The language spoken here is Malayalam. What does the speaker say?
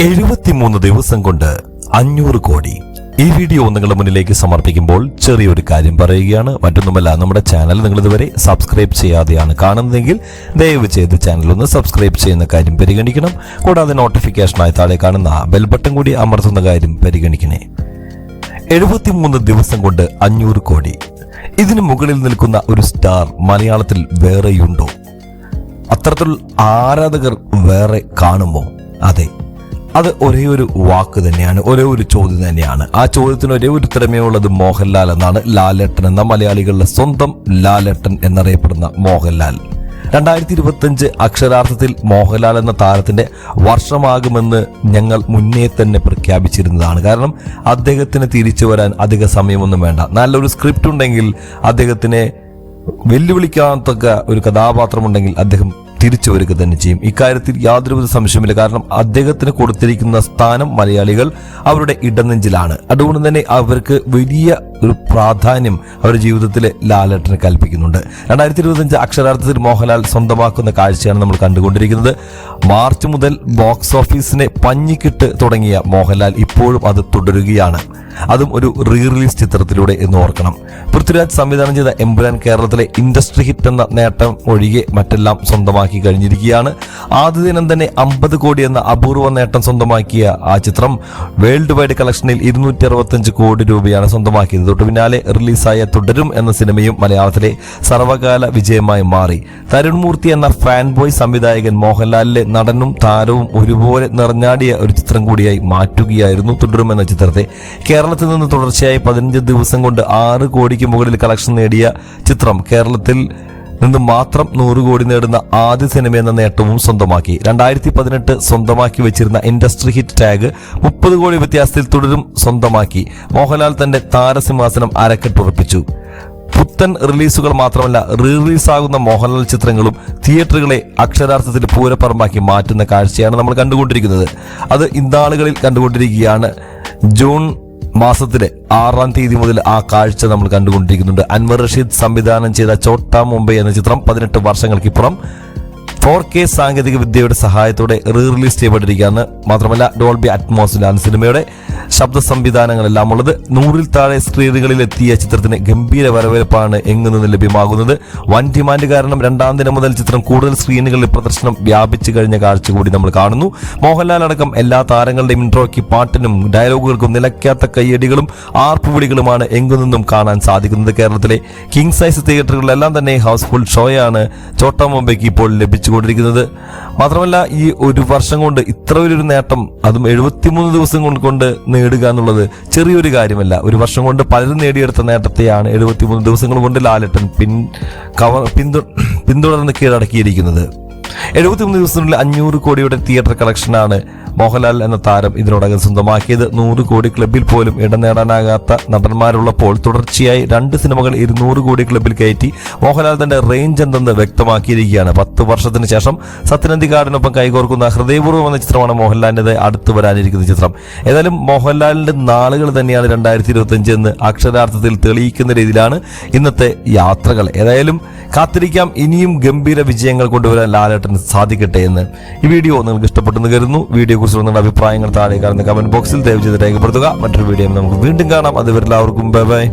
എഴുപത്തിമൂന്ന് ദിവസം കൊണ്ട് അഞ്ഞൂറ് കോടി. ഈ വീഡിയോ നിങ്ങളുടെ മുന്നിലേക്ക് സമർപ്പിക്കുമ്പോൾ ചെറിയൊരു കാര്യം പറയുകയാണ്. മറ്റൊന്നുമല്ല നമ്മുടെ ചാനൽ നിങ്ങൾ ഇതുവരെ സബ്സ്ക്രൈബ് ചെയ്യാതെയാണ് കാണുന്നതെങ്കിൽ ദയവ് ചെയ്ത് ചാനൽ ഒന്ന് സബ്സ്ക്രൈബ് ചെയ്യുന്ന കാര്യം പരിഗണിക്കണം. കൂടാതെ നോട്ടിഫിക്കേഷനായി താഴെ കാണുന്ന ബെൽ ബട്ടൺ കൂടി അമർത്തുന്ന കാര്യം പരിഗണിക്കണേ. എഴുപത്തിമൂന്ന് ദിവസം കൊണ്ട് അഞ്ഞൂറ് കോടി. ഇതിനു മുകളിൽ നിൽക്കുന്ന ഒരു സ്റ്റാർ മലയാളത്തിൽ വേറെയുണ്ടോ? അത്തരത്തിൽ ആരാധകർ വേറെ കാണുമോ? അതെ അത് ഒരേ ഒരു വാക്ക് തന്നെയാണ് ഒരേ ഒരു ചോദ്യം തന്നെയാണ്. ആ ചോദ്യത്തിന് ഒരേ ഒരു ഉത്തരമേ ഉള്ളത് മോഹൻലാൽ എന്നാണ്. ലാലേട്ടൻ എന്ന മലയാളികളുടെ സ്വന്തം ലാലേട്ടൻ എന്നറിയപ്പെടുന്ന മോഹൻലാൽ. രണ്ടായിരത്തി ഇരുപത്തിയഞ്ച് അക്ഷരാർത്ഥത്തിൽ മോഹൻലാൽ എന്ന താരത്തിന്റെ വർഷമാകുമെന്ന് ഞങ്ങൾ മുന്നേ തന്നെ പ്രഖ്യാപിച്ചിരുന്നതാണ്. കാരണം അദ്ദേഹത്തിന് തിരിച്ചു വരാൻ അധിക സമയമൊന്നും വേണ്ട. നല്ലൊരു സ്ക്രിപ്റ്റ് ഉണ്ടെങ്കിൽ അദ്ദേഹത്തിനെ വെല്ലുവിളിക്കാത്ത ഒരു കഥാപാത്രമുണ്ടെങ്കിൽ അദ്ദേഹം തിരിച്ചു വരിക തന്നെ ചെയ്യും. ഇക്കാര്യത്തിൽ യാതൊരുവിധ സംശയമില്ല കാരണം അദ്ദേഹത്തിന് കൊടുത്തിരിക്കുന്ന സ്ഥാനം മലയാളികൾ അവരുടെ ഇടനെഞ്ചിലാണ്. അതുകൊണ്ട് തന്നെ അവർക്ക് വലിയ ഒരു പ്രാധാന്യം അവരുടെ ജീവിതത്തിൽ ലാലേട്ടന് കൽപ്പിക്കുന്നുണ്ട്. രണ്ടായിരത്തി ഇരുപത്തിയഞ്ച് അക്ഷരാർത്ഥത്തിൽ മോഹൻലാൽ സ്വന്തമാക്കുന്ന കാഴ്ചയാണ് നമ്മൾ കണ്ടുകൊണ്ടിരിക്കുന്നത്. മാർച്ച് മുതൽ ബോക്സ് ഓഫീസിനെ പഞ്ഞിക്കിട്ട് തുടങ്ങിയ മോഹൻലാൽ ഇപ്പോഴും അത് തുടരുകയാണ്. അതും ഒരു റീ റിലീസ് ചിത്രത്തിലൂടെ എന്ന് ഓർക്കണം. പൃഥ്വിരാജ് സംവിധാനം ചെയ്ത എമ്പുരാൻ കേരളത്തിലെ ഇൻഡസ്ട്രി ഹിറ്റ് എന്ന നേട്ടം ഒഴികെ മറ്റെല്ലാം സ്വന്തമാക്കി കഴിഞ്ഞിരിക്കുകയാണ്. ആദ്യ ദിനം തന്നെ അമ്പത് കോടി എന്ന അപൂർവ നേട്ടം സ്വന്തമാക്കിയ ആ ചിത്രം വേൾഡ് വൈഡ് കളക്ഷനിൽ ഇരുന്നൂറ്റി കോടി രൂപയാണ് സ്വന്തമാക്കിയത്. തൊട്ടു പിന്നാലെ റിലീസായ തുടരും എന്ന സിനിമയും മലയാളത്തിലെ സർവകാല വിജയമായി മാറി. തരുൺമൂർത്തി എന്ന ഫാൻ ബോയ് സംവിധായകൻ മോഹൻലാലിലെ നടനും താരവും ഒരുപോലെ നിറഞ്ഞാടിയ ഒരു ചിത്രം കൂടിയായി മാറ്റുകയായിരുന്നു തുടരും എന്ന ചിത്രത്തെ. കേരളത്തിൽ നിന്ന് തുടർച്ചയായി പതിനഞ്ച് ദിവസം കൊണ്ട് ആറ് കോടിക്ക് മുകളിൽ കളക്ഷൻ നേടിയ ചിത്രം കേരളത്തിൽ നിന്ന് മാത്രം നൂറ് കോടി നേടുന്ന ആദ്യ സിനിമ എന്ന നേട്ടവും സ്വന്തമാക്കി. രണ്ടായിരത്തി പതിനെട്ട് സ്വന്തമാക്കി വെച്ചിരുന്ന ഇൻഡസ്ട്രി ഹിറ്റ് ടാഗ് മുപ്പത് കോടി വ്യത്യാസത്തിൽ തുടരും സ്വന്തമാക്കി. മോഹൻലാൽ തന്റെ താരസിംഹാസനം അരക്കെട്ടുറപ്പിച്ചു പുത്തൻ റിലീസുകൾ മാത്രമല്ല റീ റിലീസാകുന്ന മോഹൻലാൽ ചിത്രങ്ങളും തിയേറ്ററുകളെ അക്ഷരാർത്ഥത്തിൽ പൂരപ്പറമ്പാക്കി മാറ്റുന്ന കാഴ്ചയാണ് നമ്മൾ കണ്ടുകൊണ്ടിരിക്കുന്നത്. അത് ഇന്നാളുകളിൽ കണ്ടുകൊണ്ടിരിക്കുകയാണ്. ജൂൺ മാസത്തിലെ ആറാം തീയതി മുതൽ ആ കാഴ്ച നമ്മൾ കണ്ടുകൊണ്ടിരിക്കുന്നുണ്ട്. അൻവർ റഷീദ് സംവിധാനം ചെയ്ത ചോട്ടാ മുംബൈ എന്ന ചിത്രം പതിനെട്ട് വർഷങ്ങൾക്കിപ്പുറം ഫോർ കെ സാങ്കേതിക വിദ്യയുടെ സഹായത്തോടെ റീ റിലീസ് ചെയ്യപ്പെട്ടിരിക്കുകയാണ്. മാത്രമല്ല ഡോൾബി അറ്റ്മോസിലാണ് സിനിമയുടെ ശബ്ദ സംവിധാനങ്ങളെല്ലാം ഉള്ളത്. നൂറിൽ താഴെ സ്ക്രീനുകളിൽ എത്തിയ ചിത്രത്തിന് ഗംഭീര വരവേൽപ്പാണ് എങ്ങു നിന്ന് ലഭ്യമാകുന്നത്. വൻ ഡിമാൻഡ് കാരണം രണ്ടാം ദിനം മുതൽ ചിത്രം കൂടുതൽ സ്ക്രീനുകളിൽ പ്രദർശനം വ്യാപിച്ചു കഴിഞ്ഞ കാഴ്ച കൂടി നമ്മൾ കാണുന്നു. മോഹൻലാൽ അടക്കം എല്ലാ താരങ്ങളുടെയും ഇൻട്രോയ്ക്ക് പാട്ടിനും ഡയലോഗുകൾക്കും നിലയ്ക്കാത്ത കയ്യടികളും ആർപ്പുവിളികളുമാണ് എങ്ങു നിന്നും കാണാൻ സാധിക്കുന്നത് കേരളത്തിലെ കിങ് സൈസ് തിയേറ്ററുകളിലെല്ലാം തന്നെ ഹൗസ്ഫുൾ ഷോയാണ്. ചോട്ടാ മുംബൈക്ക് ഇപ്പോൾ ലഭിച്ചുകൊണ്ടിരിക്കുന്നത് മാത്രമല്ല ഈ ഒരു വർഷം കൊണ്ട് ഇത്ര വലിയൊരു നേട്ടം അതും എഴുപത്തിമൂന്ന് ദിവസം കൊണ്ട് കൊണ്ട് നേടുക എന്നുള്ളത് ചെറിയൊരു കാര്യമല്ല. ഒരു വർഷം കൊണ്ട് പലരും നേടിയെടുത്ത നേട്ടത്തെയാണ് എഴുപത്തിമൂന്ന് ദിവസങ്ങൾ കൊണ്ട് ലാലട്ടൻ പിൻ കവർ പിന്തു പിന്തുടർന്ന് കീഴടക്കിയിരിക്കുന്നത്. എഴുപത്തിമൂന്ന് ദിവസത്തിനുള്ളിൽ അഞ്ഞൂറ് കോടിയുടെ തിയേറ്റർ കളക്ഷനാണ് മോഹൻലാൽ എന്ന താരം ഇതിനോടകം സ്വന്തമാക്കിയത് നൂറ് കോടി ക്ലബിൽ പോലും ഇടം നേടാനാകാത്ത നടന്മാരുള്ളപ്പോൾ തുടർച്ചയായി രണ്ട് സിനിമകൾ ഇരുന്നൂറ് കോടി ക്ലബിൽ കയറ്റി മോഹൻലാൽ തന്റെ റേഞ്ച് എന്തെന്ന് വ്യക്തമാക്കിയിരിക്കുകയാണ്. പത്ത് വർഷത്തിന് ശേഷം സത്യനന്ദിക്കാടിനൊപ്പം കൈകോർക്കുന്ന ഹൃദയപൂർവം എന്ന ചിത്രമാണ് മോഹൻലാലിന്റെ അടുത്ത് വരാനിരിക്കുന്ന ചിത്രം. ഏതായാലും മോഹൻലാലിന്റെ നാളുകൾ തന്നെയാണ് രണ്ടായിരത്തി ഇരുപത്തി അഞ്ച് എന്ന് അക്ഷരാർത്ഥത്തിൽ തെളിയിക്കുന്ന രീതിയിലാണ് ഇന്നത്തെ യാത്രകൾ. ഏതായാലും കാത്തിരിക്കാം. ഇനിയും ഗംഭീര വിജയങ്ങൾ കൊണ്ടുവരാൻ ലാലേട്ടന് സാധിക്കട്ടെ എന്ന് ഈ വീഡിയോ നിങ്ങൾക്ക് ഇഷ്ടപ്പെട്ടെന്ന് കരുതുന്നു. വീഡിയോ കുറിച്ച് നിങ്ങളുടെ അഭിപ്രായങ്ങൾ താഴെ കാണുന്ന കമന്റ് ബോക്സിൽ ദയവ് ചെയ്ത് രേഖപ്പെടുത്തുക. മറ്റൊരു വീഡിയോ നമുക്ക് വീണ്ടും കാണാം. അതുവരെ എല്ലാവർക്കും ബൈ ബൈ